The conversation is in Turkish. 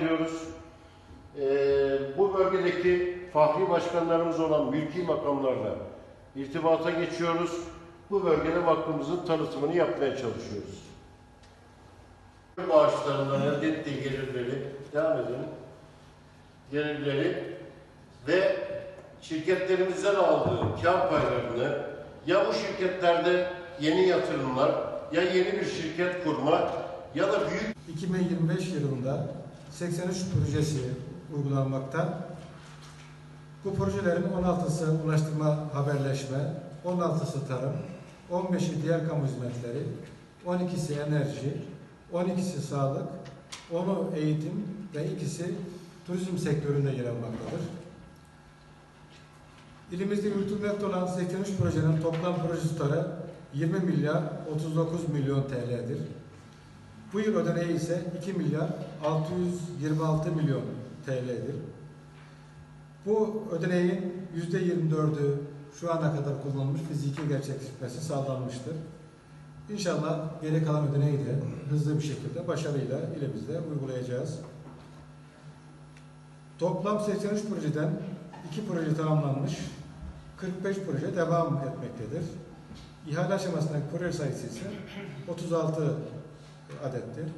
ediyoruz. Ee, bu bölgedeki fahri başkanlarımız olan mülki makamlarla irtibata geçiyoruz. Bu bölgede vakfımızın tanıtımını yapmaya çalışıyoruz. Bağışlarından elde ettiği gelirleri, devam edelim, gelirleri ve şirketlerimizden aldığı kar paylarını ya bu şirketlerde yeni yatırımlar ya yeni bir şirket kurma ya da büyük 2025 yılında 83 projesi uygulanmakta. Bu projelerin 16'sı ulaştırma haberleşme, 16'sı tarım, 15'i diğer kamu hizmetleri, 12'si enerji, 12'si sağlık, 10'u eğitim ve ikisi turizm sektöründe yer almaktadır. İlimizde yürütülmekte olan 83 projenin toplam proje tutarı 20 milyar 39 milyon TL'dir. Bu yıl ödeneği ise 2 milyar 626 milyon TL'dir. Bu ödeneğin %24'ü şu ana kadar kullanılmış fiziki gerçekleşmesi sağlanmıştır. İnşallah geri kalan ödeneği de hızlı bir şekilde başarıyla ilimizde uygulayacağız. Toplam 83 projeden 2 proje tamamlanmış, 45 proje devam etmektedir. İhale aşamasındaki proje sayısı ise 36 adettir.